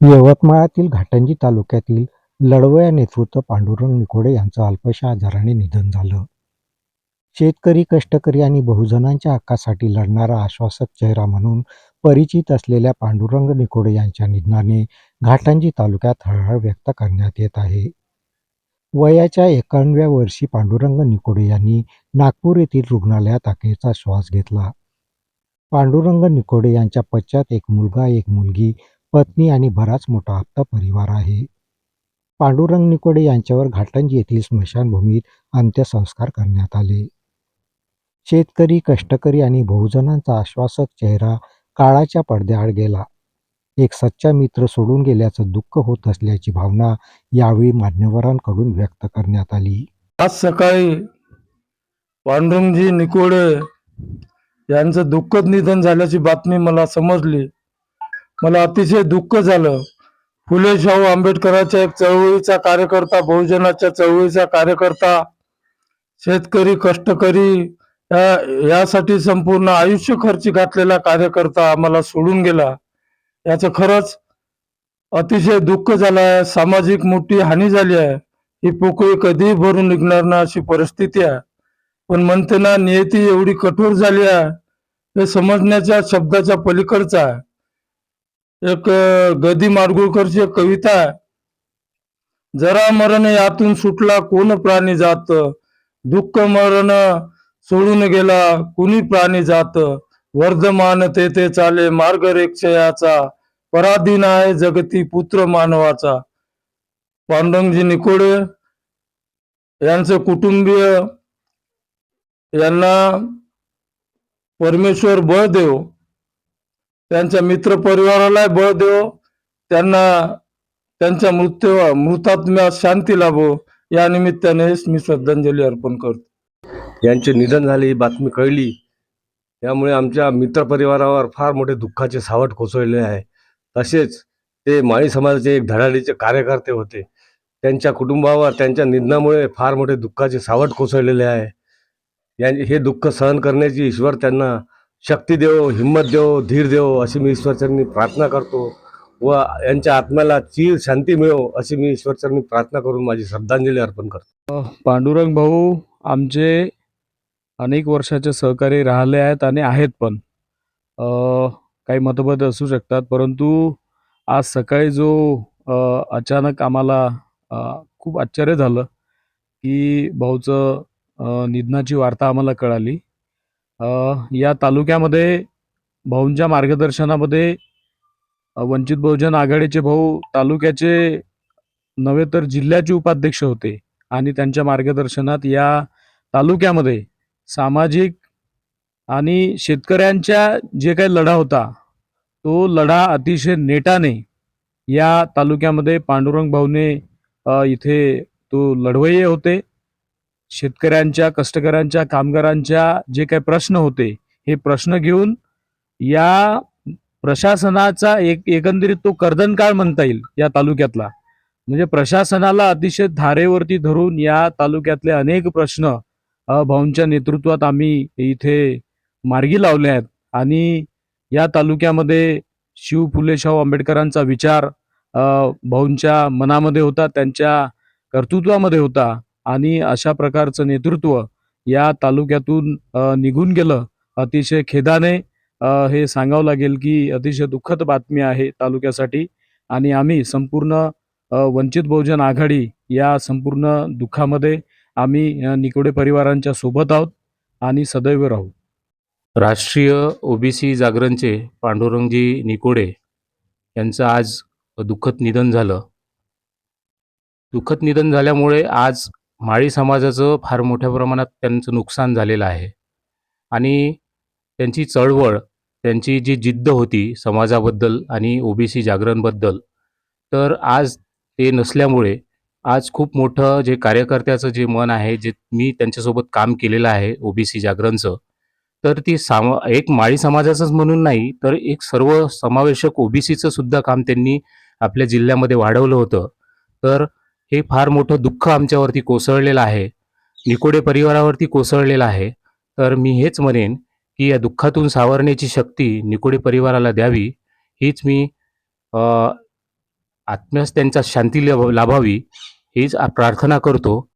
यवतमाळातील घाटंजी तालुक्यातील लढवया नेतृत्व पांडुरंग निकोडे यांचं अल्पशा आजाराने निधन झालं. शेतकरी, कष्टकरी आणि बहुजनांच्या हक्कासाठी लढणारा आश्वासक चेहरा म्हणून परिचित असलेल्या पांडुरंग निकोडे यांच्या निधनाने घाटंजी तालुक्यात हळहळ व्यक्त करण्यात येत आहे. वयाच्या एकावन्नव्या वर्षी पांडुरंग निकोडे यांनी नागपूर येथील रुग्णालयात अखेरचा श्वास घेतला. पांडुरंग निकोडे यांच्या पश्चात एक मुलगा, एक मुलगी, पत्नी आणि बराच मोठा आपता परिवार आहे. पांडुरंग निकोडे यांच्यावर घाटंजी येथील स्मशानभूमीत अंत्यसंस्कार करण्यात आले. शेतकरी, कष्टकरी आणि बहुजनांचा आश्वासक चेहरा काळाच्या पडद्याआड गेला. एक सच्चा मित्र सोडून गेल्याचं दुःख होत असल्याची भावना यावेळी मान्यवरांकडून व्यक्त करण्यात आली. आज सकाळी पांडुरंगजी निकोडे यांचं दुःखद निधन झाल्याची बातमी मला समजली मला अतिशय दुःख झालं. फुले शाहू आंबेडकरांच्या एक चळवळीचा कार्यकर्ता बहुजनाच्या चळवळीचा कार्यकर्ता शेतकरी कष्टकरी या यासाठी संपूर्ण आयुष्य खर्ची घातलेला कार्यकर्ता आम्हाला सोडून गेला. याचं खरंच अतिशय दुःख झालं आहे. सामाजिक मोठी हानी झाली आहे. ही पोकळी कधीही भरून निघणार ना अशी परिस्थिती आहे. पण म्हणते ना नियती एवढी कठोर झाली आहे. हे समजण्याच्या शब्दाच्या पलीकडचा आहे. एक गदी माडगुळकरची एक कविता आहे. जरा मरण यातून सुटला कोण प्राणी जात? दुःख मरण सोडून गेला कुणी प्राणी जात? वर्धमान तेथे चाले मार्ग रेक्षयाचा पराधीन आहे जगती पुत्र मानवाचा. पांडुरंगजी निकोडे यांचे कुटुंबीय यांना परमेश्वर बळ देव त्यांच्या मित्रपरिवारालाही बळ देव त्यांना त्यांच्या मृत्यू मृतात्म्यात शांती लाभो. या निमित्ताने मी श्रद्धांजली अर्पण करतो. यांचे निधन झाले ही बातमी कळली. त्यामुळे आमच्या मित्रपरिवारावर फार मोठे दुःखाचे सावट कोसळले आहे. तसेच ते माळी समाजाचे एक धडाडीचे कार्यकर्ते होते. त्यांच्या कुटुंबावर त्यांच्या निधनामुळे फार मोठे दुःखाचे सावट कोसळलेले आहे. या हे दुःख सहन करण्याची ईश्वर त्यांना शक्ती देव हिंमत देव धीर देव अशी मी ईश्वरचरणी प्रार्थना करतो व यांच्या आत्म्याला चीर शांती मिळो अशी मी ईश्वरचरणी प्रार्थना करून माझी श्रद्धांजली अर्पण करतो. पांडुरंग भाऊ आमचे अनेक वर्षाचे सहकारी राहिले आहेत आणि आहेत पण. काही मतभेद असू शकतात परंतु आज सकाळी जो अचानक आम्हाला खूप आश्चर्य झालं की भाऊचं निधनाची वार्ता आम्हाला कळाली. या तालुक्यामध्ये भाऊंच्या मार्गदर्शनामध्ये वंचित बहुजन आघाडीचे भाऊ तालुक्याचे नव्हे तर जिल्ह्याचे उपाध्यक्ष होते आणि त्यांच्या मार्गदर्शनात या तालुक्यामध्ये सामाजिक आणि शेतकऱ्यांच्या जे काही लढा होता तो लढा अतिशय नेटाने या तालुक्यामध्ये पांडुरंग भाऊने इथे तो लढवय्ये होते. शेतकऱ्यांच्या कष्टकऱ्यांच्या कामगारांच्या जे काही प्रश्न होते हे प्रश्न घेऊन या प्रशासनाचा एक एकंदरीत तो कर्दनकाळ म्हणता येईल या तालुक्यातला. म्हणजे प्रशासनाला अतिशय धारेवरती धरून या तालुक्यातले अनेक प्रश्न भाऊंच्या नेतृत्वात आम्ही इथे मार्गी लावले आहेत. आणि या तालुक्यामध्ये शिव फुले शाहू आंबेडकरांचा विचार भाऊंच्या मनामध्ये होता त्यांच्या कर्तृत्वामध्ये होता. आणि अशा प्रकारचं नेतृत्व या तालुक्यातून निघून गेलं. अतिशय खेदाने हे सांगावं लागेल की अतिशय दुःखद बातमी आहे तालुक्यासाठी. आणि आम्ही संपूर्ण वंचित बहुजन आघाडी या संपूर्ण दुःखामध्ये आम्ही निकोडे परिवारांच्या सोबत आहोत आणि सदैव राहू. राष्ट्रीय ओबीसी जागरणचे पांडुरंगजी निकोडे यांचं आज दुःखद निधन झालं. दुःखद निधन झाल्यामुळे आज माळी समाजाचं फार मोठ्या प्रमाणात त्यांचं नुकसान झालेलं आहे. आणि त्यांची चळवळ त्यांची जी जिद्द होती समाजाबद्दल आणि ओबीसी जागरणबद्दल तर आज ते नसल्यामुळे आज खूप मोठं जे कार्यकर्त्याचं जे मन आहे जे मी त्यांच्यासोबत काम केलेलं आहे ओबीसी जागरणचं तर ती साम एक माळी समाजाचंच म्हणून नाही तर एक सर्व समावेशक ओबीसीचं सुद्धा काम त्यांनी आपल्या जिल्ह्यामध्ये वाढवलं होतं. तर हे फार मोठं दुःख आमच्यावरती कोसळलेलं आहे. निकोडे परिवारावरती कोसळलेलं आहे. तर मी हेच म्हणेन की या दुःखातून सावरण्याची शक्ती निकोडे परिवाराला द्यावी. हीच मी आत्म्यास त्यांचा शांती लाभावी. हीच प्रार्थना करतो.